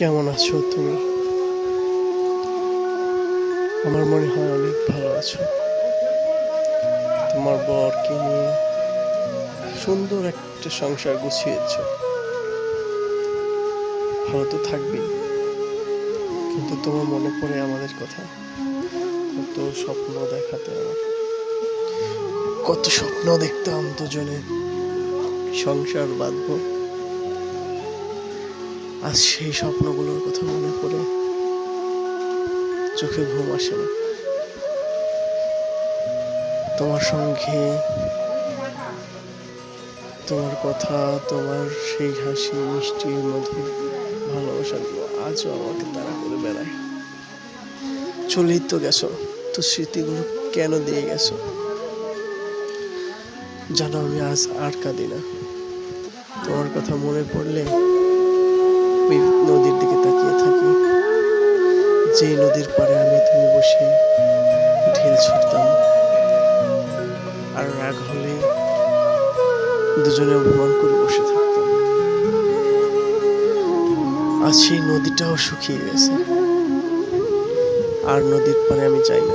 কেমন আছো তুমি? আমার মনে হয় অনেক ভালো আছো। তোমার বরকে নিয়ে সুন্দর একটা সংসার গুছিয়েছ। ভালো তো থাকবেই। কিন্তু তোমার মনে পড়ে আমাদের কথা? কত স্বপ্ন দেখাতে কত স্বপ্ন দেখতাম দুজনে। সংসার বাঁধবো। আজ সেই স্বপ্নগুলোর কথা মনে পড়ে চোখে ঘুম আসে না। তোমার সঙ্গে তোমার কথা, তোমার সেই হাসি মিষ্টি মধুর ভালোবাসাগুলো আজও আমাকে তারা করে বেড়ায়। চলেই তো গেছো, তো স্মৃতিগুলো কেন দিয়ে গেছো? জানো আমি আজ আর কাঁদি না। তোমার কথা মনে পড়লে ওই নদীর দিকে তাকিয়ে থাকি। যে নদীর পাড়ে আমি তুমি বসে ঢেল ছুটতাম। আর রাগ হলে দুজনে অভিমান করে বসে থাকতাম। আজ সেই নদীটাও শুকিয়ে গেছে। আর নদীর পাড়ে আমি যাই না।